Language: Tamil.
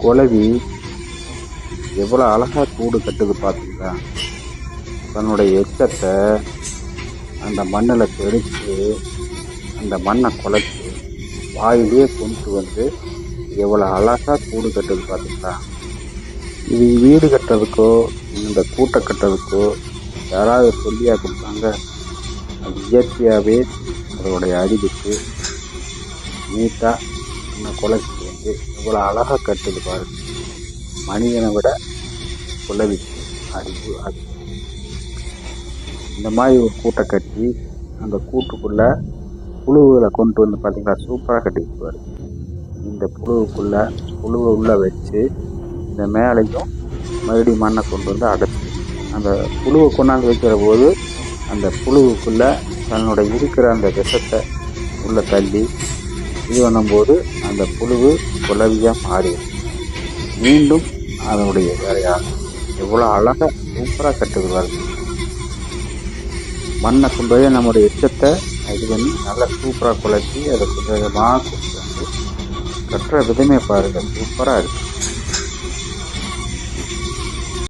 குளவி எவ்வளோ அழகாக கூடு கட்டுது பார்த்தீங்களா தன்னுடைய எச்சத்தை அந்த மண்ணில் தெளித்து அந்த மண்ணை குலைச்சி வாயிலே கொண்டு வந்து எவ்வளோ அழகாக கூடு கட்டுது பார்த்தீங்களா இது வீடு கட்டுறதுக்கோ இந்த கூட்டை கட்டுறதுக்கோ யாராவது சொல்லியா கொடுத்தாங்க? அது இயற்கையாகவே அதோடைய அறிவுக்கு நீட்டாக அந்த குலைச்சி இது இவ்வளோ அழகாக கட்டுது பாருங்க மனிதனை விட குலவிக்கு அறிவு அது இந்த மாதிரி ஒரு கூட்டை கட்டி அந்த கூட்டுக்குள்ளே புழுவுகளை கொண்டு வந்து பார்த்திங்கன்னா சூப்பராக கட்டிக்குவார் இந்த புழுவுக்குள்ளே புழுவை உள்ளே வச்சு இந்த மேலையும் மறுபடியும் மண்ணை கொண்டு வந்து அடைச்சி. அந்த புழுவை கொண்டாந்து வைக்கிற போது அந்த புழுவுக்குள்ளே தன்னோட இருக்கிற அந்த விஷத்தை உள்ளே தள்ளி இது பண்ணும்போது அந்த புழுவு குலவியாக மாறிடும் மீண்டும் அதனுடைய வேலையாக எவ்வளோ அழகாக சூப்பராக கட்டுவார் மண்ணை கொண்டு போய் நம்முடைய எச்சத்தை இது பண்ணி நல்லா சூப்பராக குழச்சி அதை கொஞ்சம் கொஞ்சமாக கொண்டு கட்டுற விதமே பாருங்கள் சூப்பராக இருக்குது